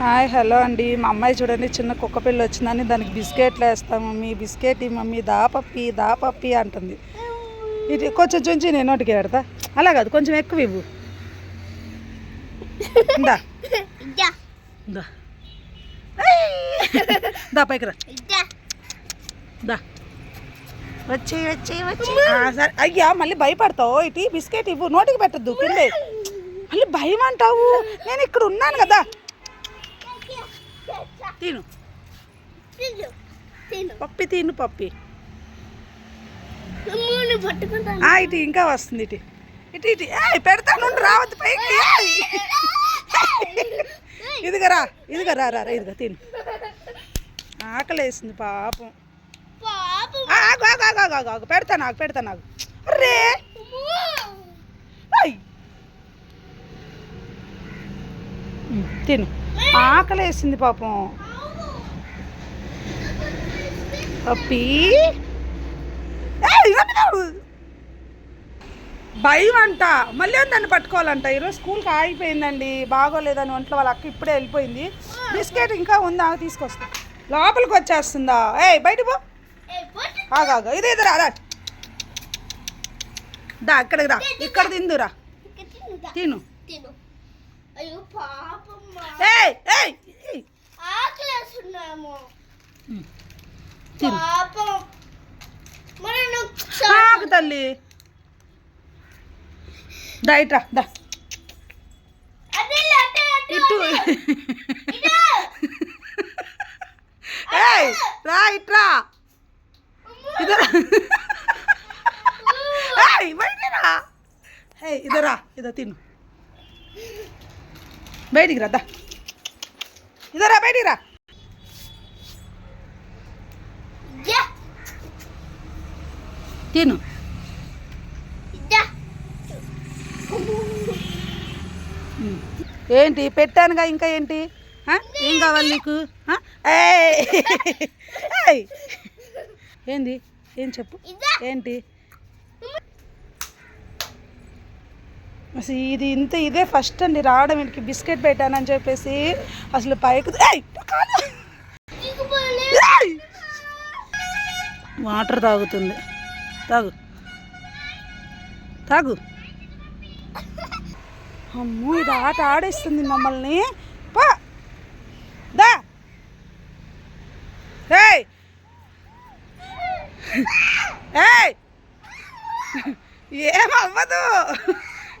Hi hello అండి. మా అమ్మాయి చూడండి చిన్న కుక్క పిల్ల వచ్చిందని దానికి బిస్కెట్లు వేస్తాం మమ్మీ బిస్కెట్ ఈ మమ్మీ దా పప్పి దా పప్పి అంటుంది. ఇది కొంచెం చుంచి నేను నోటికి పెడతా. అలా కాదు కొంచెం ఎక్కువ ఇవ్వు. దా. పైకి రా. దా. వచ్చి వచ్చి వచ్చి. సరే. అయ్యా మళ్ళీ భయపడతావు. ఇటు బిస్కెట్ ఇవ్వు. నోటికి పెట్టద్దు కిందే. మళ్ళీ భయం అంటావు నేను ఇక్కడ ఉన్నాను కదా. తిను. పప్పి తిను పప్పి. ఇటు ఇంకా వస్తుంది ఇటు. ఇటు ఇటు. పెడతాను రావద్దు పైకి. ఏయ్. ఇదిగో రా ఇదిగో రా రా రా, ఇదిగో తిను. ఆకలేసింది పాపం. పాపం. ఆ, ఆగు ఆగు ఆగు ఆగు, ఆగు. ఆగు పెడతాను ఆగు పెడతాను ఆగు. ఉమ్, తిను. ఆకలేసింది పాపం. పప్పి. భయం అంట. మళ్ళీ దాన్ని పట్టుకోవాలంట? ఈరోజు స్కూల్కి ఆగిపోయిందండి. బాగోలేదని ఒంట్లో వాళ్ళ అక్క ఇప్పుడే వెళ్ళిపోయింది. బిస్కెట్ ఇంకా ఉందా? తీసుకొస్తా. లోపలికి వచ్చేస్తుందా? ఏయ్ బయట పో. ఆగాగా ఇది ఇది రా రా. దా ఇక్కడికి రా. ఇక్కడ తిందురా. తిను. తిను. అయ్యో పాపం ఏయ్ ఏయ్. ఆకలేస్తున్నాము. పాపం. నువ్వు ఆగు తల్లి. దా ఇట్రా దా. ఇటు. ఏయ్ రా ఇట్రా ఇదరా ఏయ్ ఏయ్ ఇదరా ఇదో తిను. బయటికి రా దా. ఇదరా బయటికి రా. తిను. ఏంటి? పెట్టానుగా ఇంకా ఏంటి? ఏం కావాలి నీకు! ఏంది? ఏం చెప్పు? ఏంటి? అసలు ఇది ఇంత ఇదే ఫస్ట్ అండి రావడం వీడికి బిస్కెట్ పెట్టానని చెప్పేసి అసలు పైకి వాటర్ తాగుతుంది. తాగు. తాగు. అమ్మో ఇది ఆట ఆడేస్తుంది మమ్మల్ని. పా. దా. ఏయ్! ఏయ్! ఏమవ్వదు